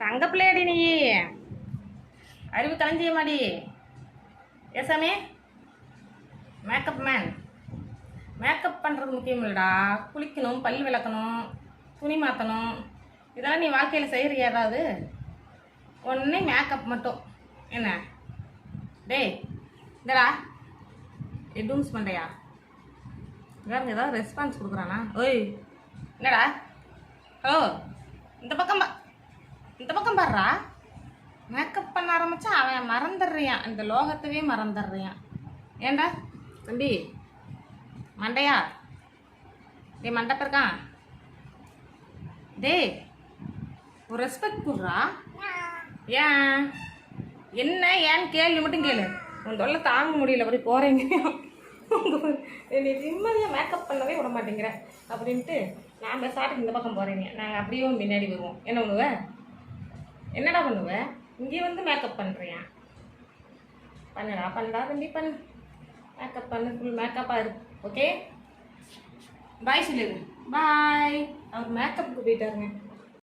தங்க பிள்ளையாடி நீ. அறிவு கலைஞ்சிய மாடி ஏசாமி மேக்கப் மேன் மேக்கப் பண்ணுறது முக்கியம் இல்லைடா. குளிக்கணும் பல் விளக்கணும் துணி மாற்றணும் இதெல்லாம் நீ வாழ்க்கையில் செய்கிற ஏதாவது? ஒன்று மேக்கப் மட்டும். என்ன? டேய் இந்தடா. எடூம்ஸ் பண்ணுறியா வேறு ஏதாவது ரெஸ்பான்ஸ் கொடுக்குறானா? ஓய் என்னடா? ஓ இந்த பக்கம் பா இந்த பக்கம் பாடுறா மேக்கப் பண்ண ஆரம்பிச்சா அவன் மறந்துடுறியான் இந்த லோகத்தவே மறந்துடுறியான் ஏண்டா? தம்பி மண்டையா? டேய் மண்டப்ப இருக்கான் டேய் ஒரு ரெஸ்பெக்ட் கொடுறா. ஏன்? என்ன? ஏன்னு கேள்வி மட்டும் கேளு. உன் தொல்லை தாங்க முடியல. அப்படி போகிறீங்க என்னை நிம்மதியாக மேக்கப் பண்ணவே விட மாட்டேங்கிற. அப்படின்ட்டு நான் பேசாட்டுக்கு இந்த பக்கம் போகிறீங்க நாங்கள் அப்படியே முன்னாடி வருவோம். என்ன பண்ணுவேன் என்னடா பண்ணுவ? இங்கே வந்து மேக்கப் பண்ணுறியா பண்ணடா பண்ணடா தம்பி பண்ணு. மேக்கப் பண்ணு ஃபுல் மேக்கப்பாக இருக்கு ஓகே பாய் சொல்லிடுங்க பாய் அவர் மேக்கப்புக்கு போயிட்டாருங்க.